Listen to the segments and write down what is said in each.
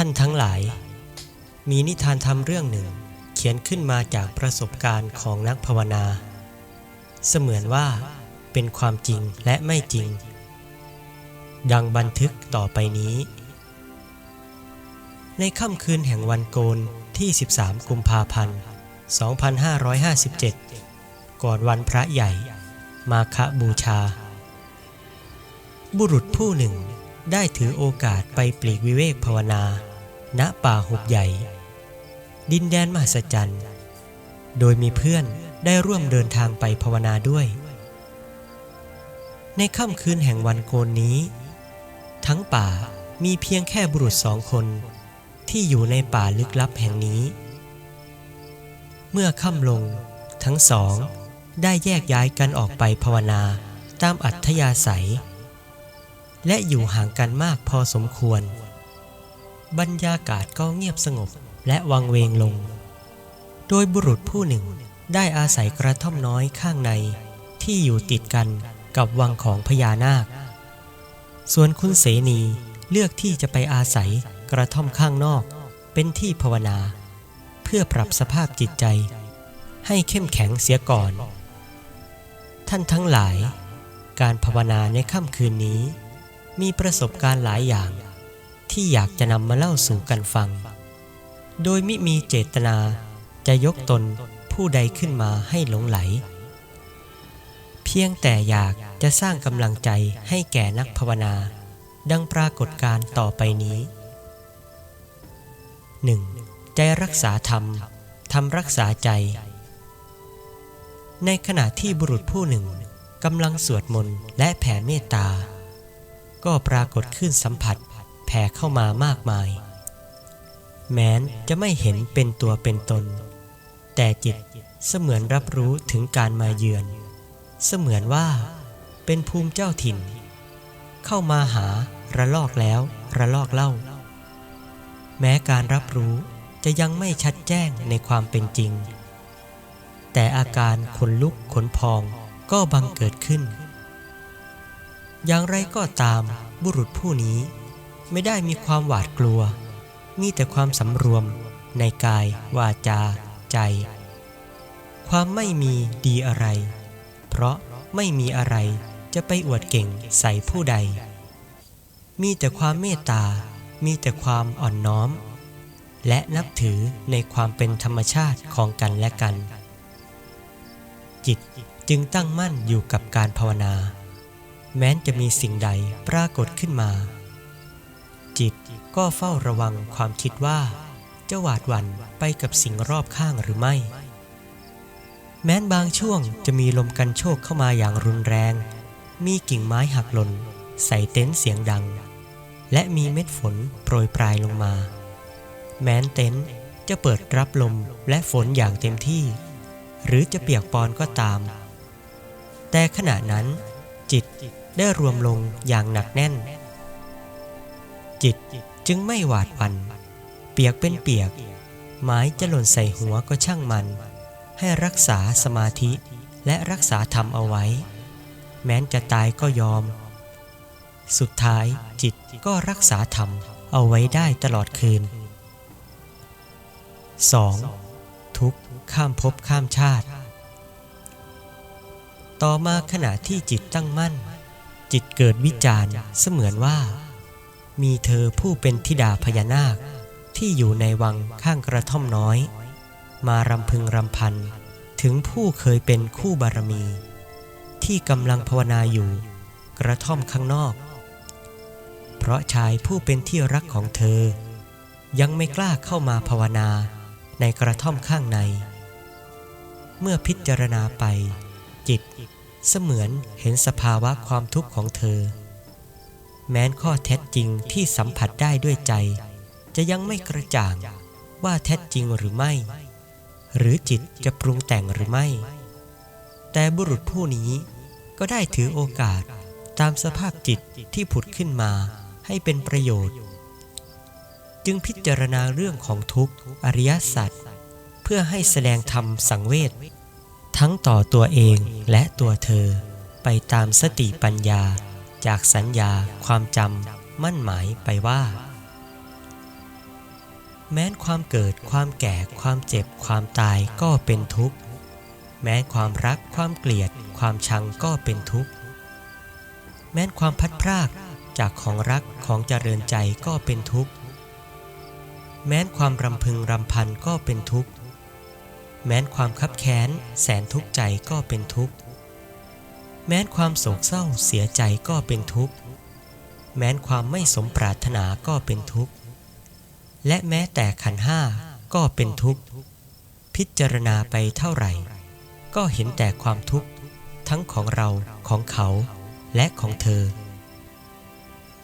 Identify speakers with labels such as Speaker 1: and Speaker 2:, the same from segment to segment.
Speaker 1: ท่านทั้งหลาย มีนิทานธรรมเรื่องหนึ่ง เขียนขึ้นมาจากประสบการณ์ของนักภาวนา เสมือนว่าเป็นความจริงและไม่จริง ดังบันทึกต่อไปนี้ ในค่ำคืนแห่งวันโกนที่ 13 กุมภาพันธ์ 2557 ก่อนวันพระใหญ่ มาคบูชา บุรุษผู้หนึ่งได้ถือโอกาสไปปลีกวิเวกภาวนา ณป่าหุบใหญ่ ดินแดนมหัศจรรย์ โดยมีเพื่อนได้ร่วมเดินทางไปภาวนาด้วย ในค่ำคืนแห่งวันโกนนี้ ทั้งป่ามีเพียงแค่บุรุษสองคนที่อยู่ในป่าลึกลับแห่งนี้ เมื่อค่ำลงทั้งสองได้แยกย้ายกันออกไปภาวนาตามอัธยาศัย และอยู่ห่างกันมากพอสมควร บรรยากาศก็เงียบสงบและวังเวงลง โดยบุรุษผู้หนึ่งได้อาศัยกระท่อมน้อยข้างในที่อยู่ติดกันกับวังของพญานาค ส่วนคุณเสนีเลือกที่จะไปอาศัยกระท่อมข้างนอกเป็นที่ภาวนา เพื่อปรับสภาพจิตใจ ให้เข้มแข็งเสียก่อน ท่านทั้งหลาย การภาวนาในค่ำคืนนี้ มีประสบการณ์หลายอย่าง ที่อยากจะนำมาเล่าสู่กันฟัง โดยมิมีเจตนาจะยกตนผู้ใดขึ้นมาให้หลงไหล เพียงแต่อยากจะสร้างกำลังใจให้แก่นักภาวนา ดังปรากฏการต่อไปนี้ 1. ใจรักษาธรรมธรรมรักษาใจ ในขณะที่บุรุษผู้หนึ่งกำลังสวดมนต์และแผ่เมตตา ก็ปรากฏขึ้นสัมผัส ผ่เข้ามามากมาย แม้นจะไม่เห็นเป็นตัวเป็นตน แต่จิตเสมือนรับรู้ถึงการมาเยือน เสมือนว่าเป็นภูมิเจ้าถิ่น เข้ามาหาระลอกแล้วระลอกเล่า แม้การรับรู้จะยังไม่ชัดแจ้งในความเป็นจริง แต่อาการขนลุกขนพองก็บังเกิดขึ้น อย่างไรก็ตามบุรุษผู้นี้ ไม่ได้มีความหวาดกลัว มีแต่ความสำรวมในกาย วาจา ใจ ความไม่มีดีอะไร เพราะไม่มีอะไรจะไปอวดเก่งใส่ผู้ใด มีแต่ความเมตตา มีแต่ความอ่อนน้อม และนับถือในความเป็นธรรมชาติของกันและกัน จิตจึงตั้งมั่นอยู่กับการภาวนา แม้นจะมีสิ่งใดปรากฏขึ้นมา จิตก็เฝ้าระวังความคิดว่าจะหวาดหวั่นไปกับสิ่งรอบข้างหรือไม่ แม้นบางช่วงจะมีลมกันโชกเข้ามาอย่างรุนแรง มีกิ่งไม้หักหล่น ใส่เต็นท์เสียงดัง และมีเม็ดฝนโปรยปลายลงมา แม้นเต็นท์จะเปิดรับลมและฝนอย่างเต็มที่ หรือจะเปียกปอนก็ตาม แต่ขณะนั้นจิตได้รวมลงอย่างหนักแน่น จิตจึงไม่หวาดหวั่นเปียกเป็นเปียกไม้จะหล่นใส่หัวก็ช่างมัน ให้รักษาสมาธิและรักษาธรรมเอาไว้ แม้นจะตายก็ยอม สุดท้ายจิตก็รักษาธรรมเอาไว้ได้ตลอดคืน 2. ทุกข์ข้ามภพข้ามชาติ ต่อมาขณะที่จิตตั้งมั่น จิตเกิดวิจารณ์เสมือนว่า มีเธอผู้เป็นธิดาพญานาค ที่อยู่ในวังข้างกระท่อมน้อย มารำพึงรำพันถึงผู้เคยเป็นคู่บารมี ที่กำลังภาวนาอยู่กระท่อมข้างนอก เพราะชายผู้เป็นที่รักของเธอ ยังไม่กล้าเข้ามาภาวนาในกระท่อมข้างใน เมื่อพิจารณาไป จิตเสมือนเห็นสภาวะความทุกข์ของเธอ แม้นข้อเท็จจริงที่สัมผัสได้ด้วยใจ จะยังไม่กระจ่างว่าแท้จริงหรือไม่ หรือจิตจะปรุงแต่งหรือไม่ แต่บุรุษผู้นี้ก็ได้ถือโอกาสตามสภาพจิตที่ผุดขึ้นมาให้เป็นประโยชน์ จึงพิจารณาเรื่องของทุกข์อริยสัจเพื่อให้แสดงธรรมสังเวชทั้งต่อตัวเองและตัวเธอไปตามสติปัญญา จากสัญญาความจำมั่นหมายไปว่า แม้นความเกิดความแก่ความเจ็บความตายก็เป็นทุกข์ แม้ความรักความเกลียดความชังก็เป็นทุกข์ แม้นความพัดพรากจากของรักของเจริญใจก็เป็นทุกข์ แม้นความรำพึงรำพันก็เป็นทุกข์ แม้นความคับแค้นแสนทุกข์ใจก็เป็นทุกข์ แม้นความโศกเศร้าเสียใจก็เป็นทุกข์ แม้นความไม่สมปรารถนาก็เป็นทุกข์ และแม้แต่ขันห้าก็เป็นทุกข์ พิจารณาไปเท่าไหร่ ก็เห็นแต่ความทุกข์ทั้งของเราของเขาและของเธอ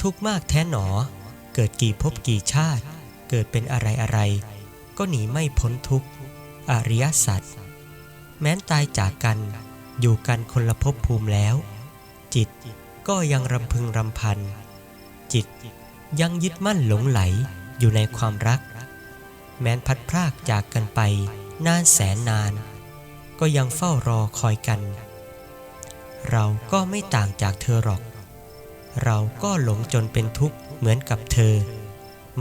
Speaker 1: ทุกข์มากแท้หนอ เกิดกี่ภพกี่ชาติ เกิดเป็นอะไรอะไร ก็หนีไม่พ้นทุกข์ อริยสัจแม้นตายจากกัน อยู่กันคนละภพภูมิแล้ว จิตก็ยังรำพึงรำพัน จิตยังยึดมั่นหลงไหลอยู่ในความรัก แม้นพัดพรากจากกันไปนานแสนนาน ก็ยังเฝ้ารอคอยกัน เราก็ไม่ต่างจากเธอหรอก เราก็หลงจนเป็นทุกข์เหมือนกับเธอ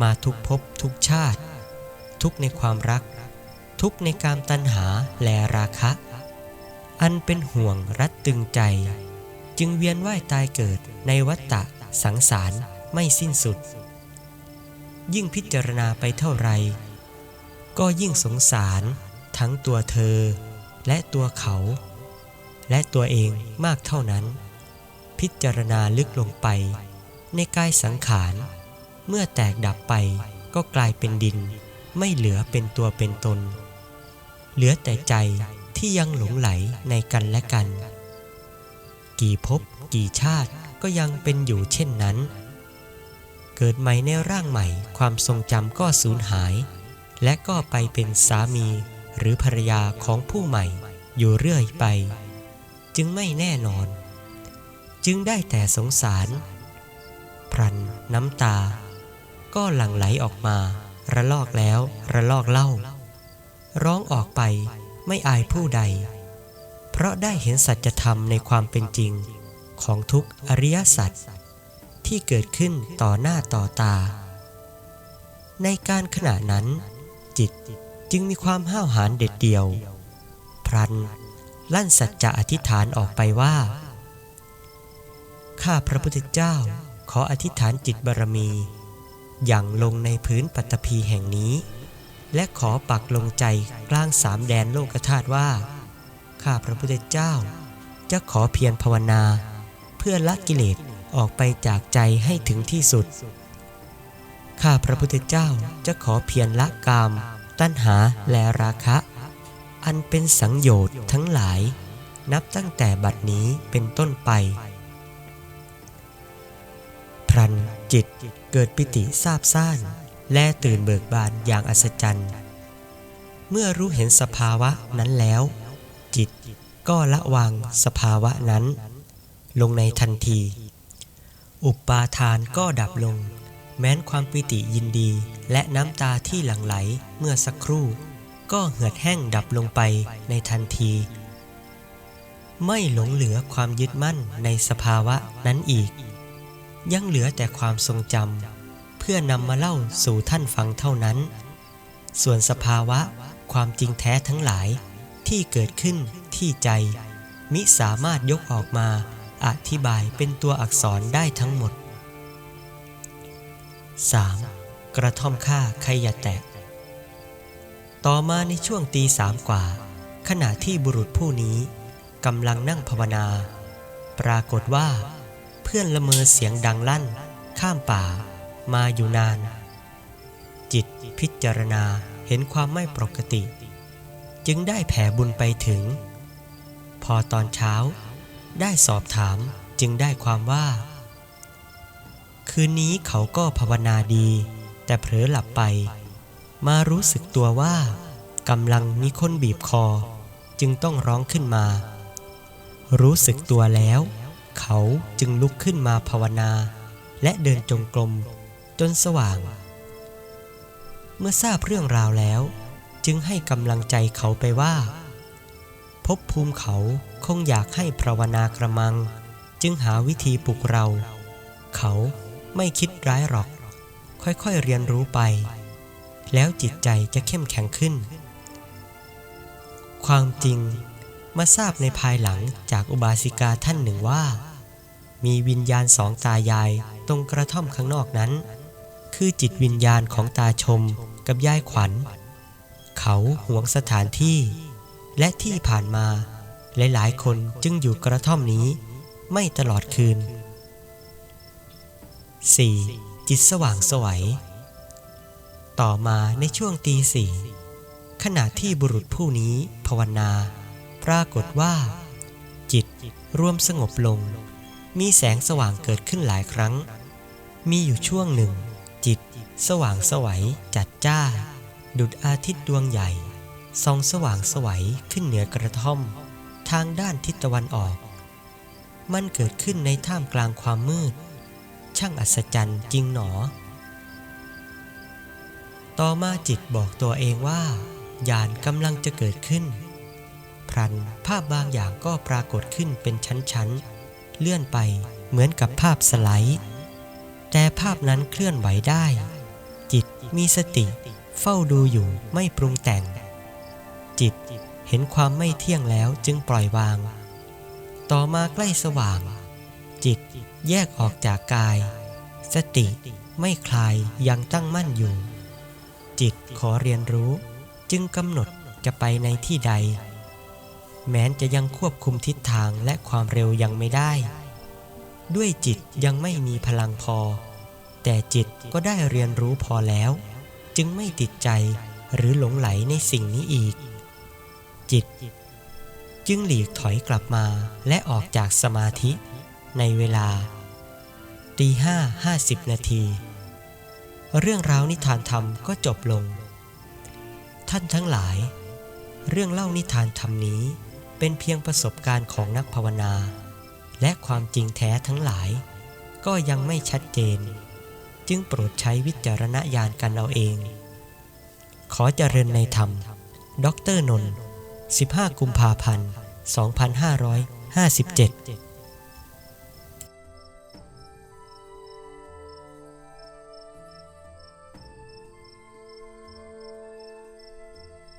Speaker 1: มาทุกภพทุกชาติ ทุกในความรัก ทุกในการตัณหาและราคะ อันเป็นห่วงรัดตึงใจ จึงเวียนว่ายตายเกิดในวัฏฏะสังสารไม่สิ้นสุด ยิ่งพิจารณาไปเท่าไร ก็ยิ่งสงสารทั้งตัวเธอ และตัวเขา และตัวเองมากเท่านั้น พิจารณาลึกลงไป ในกายสังขาร เมื่อแตกดับไปก็กลายเป็นดิน ไม่เหลือเป็นตัวเป็นตน เหลือแต่ใจ ที่ยังหลงไหลในกันและกัน กี่ภพกี่ชาติก็ยังเป็นอยู่เช่นนั้น เกิดใหม่ในร่างใหม่ความทรงจำก็สูญหาย และก็ไปเป็นสามีหรือภรรยาของผู้ใหม่อยู่เรื่อยไป จึงไม่แน่นอน จึงได้แต่สงสาร พรันน้ำตา ก็หลั่งไหลออกมา ระลอกแล้วระลอกเล่า ร้องออกไป ไม่อายผู้ใด เพราะได้เห็นสัจธรรมในความเป็นจริงของทุกอริยสัจที่เกิดขึ้นต่อหน้าต่อตา ในการขณะนั้น จิตจึงมีความห้าวหาญเด็ดเดี่ยว พรัน ลั่นสัจจะอธิษฐานออกไปว่า ข้าพระพุทธเจ้าขออธิษฐานจิตบารมี อย่างลงในพื้นปัตภีแห่งนี้ และขอปักลงใจกลางสามแดนโลกธาตุว่า ข้าพระพุทธเจ้า จะขอเพียรภาวนา เพื่อละกิเลสออกไปจากใจให้ถึงที่สุด ข้าพระพุทธเจ้าจะขอเพียรละกาม ตัณหาและราคะ อันเป็นสังโยชน์ทั้งหลาย นับตั้งแต่บัดนี้เป็นต้นไป พรันจิตเกิดปิติซาบซ่าน และตื่นเบิกบานอย่างอัศจรรย์ เมื่อรู้เห็นสภาวะนั้นแล้ว จิตก็ละวางสภาวะนั้น ลงในทันที อุปาทานก็ดับลง แม้นความปิติยินดีและน้ำตาที่หลั่งไหลเมื่อสักครู่ ก็เหือดแห้งดับลงไปในทันที ไม่หลงเหลือความยึดมั่นในสภาวะนั้นอีก ยังเหลือแต่ความทรงจำ เพื่อนำมาเล่าสู่ท่านฟังเท่านั้น ส่วนสภาวะความจริงแท้ทั้งหลายที่เกิดขึ้นที่ใจ มิสามารถยกออกมาอธิบายเป็นตัวอักษรได้ทั้งหมด 3. กระท่อมค่าใครอย่าแตะ ต่อมาในช่วงตีสามกว่า ขณะที่บุรุษผู้นี้กำลังนั่งภาวนา ปรากฏว่า เพื่อนละเมอเสียงดังลั่น ข้ามป่า มาอยู่นาน จิตพิจารณาเห็นความไม่ปกติ จึงได้แผ่บุญไปถึง พอตอนเช้าได้สอบถามจึงได้ความว่า คืนนี้เขาก็ภาวนาดี แต่เผลอหลับไป มารู้สึกตัวว่ากำลังมีคนบีบคอ จึงต้องร้องขึ้นมา รู้สึกตัวแล้ว เขาจึงลุกขึ้นมาภาวนา และเดินจงกรม จนสว่าง เมื่อทราบเรื่องราวแล้ว จึงให้กำลังใจเขาไปว่าภพภูมิเขาคงอยากให้ภาวนากระมัง จึงหาวิธีปลุกเรา เขาไม่คิดร้ายหรอก ค่อยๆเรียนรู้ไป แล้วจิตใจจะเข้มแข็งขึ้น ความจริงมาทราบในภายหลังจากอุบาสิกาท่านหนึ่งว่า มีวิญญาณสองตายายตรงกระท่อมข้างนอกนั้น คือจิตวิญญาณของตาชมกับยายขวัญ เขาหวงสถานที่ และที่ผ่านมาหลายๆคนจึงอยู่กระท่อมนี้ไม่ตลอดคืน 4. จิตสว่างสวัย ต่อมาในช่วงตีสี่ขณะที่บุรุษผู้นี้ภาวนา ปรากฏว่า จิตรวมสงบลง มีแสงสว่างเกิดขึ้นหลายครั้ง มีอยู่ช่วงหนึ่ง สว่างสวัยจัดจ้า ดุดอาทิตย์ดวงใหญ่ส่องสว่างสวัยขึ้นเหนือกระท่อม ทางด้านทิศตะวันออก มันเกิดขึ้นในท่ามกลางความมืด ช่างอัศจรรย์จริงหนอ ต่อมาจิตบอกตัวเองว่าญาณกำลังจะเกิดขึ้น พรันภาพบางอย่างก็ปรากฏขึ้นเป็นชั้นๆ เลื่อนไปเหมือนกับภาพสไลด์ แต่ภาพนั้นเคลื่อนไหวได้ จิตมีสติ เฝ้าดูอยู่ไม่ปรุงแต่ง จิตเห็นความไม่เที่ยงแล้วจึงปล่อยวาง ต่อมาใกล้สว่าง จิตแยกออกจากกาย สติไม่คลายยังตั้งมั่นอยู่ จิตขอเรียนรู้จึงกำหนดจะไปในที่ใด แม้นจะยังควบคุมทิศทางและความเร็วยังไม่ได้ ด้วยจิตยังไม่มีพลังพอ แต่จิตก็ได้เรียนรู้พอแล้ว จึงไม่ติดใจหรือหลงไหลในสิ่งนี้อีก จิต จึงหลีกถอยกลับมาและออกจากสมาธิในเวลาตีห้าห้าสิบนาที เรื่องราวนิทานธรรมก็จบลง ท่านทั้งหลาย เรื่องเล่านิทานธรรมนี้เป็นเพียงประสบการณ์ของนักภาวนา และความจริงแท้ทั้งหลาย ก็ยังไม่ชัดเจน จึงโปรดใช้วิจารณญาณกันเอาเอง ขอเจริญในธรรมด็อกเตอร์นนท์15 กุมภาพันธ์ 2557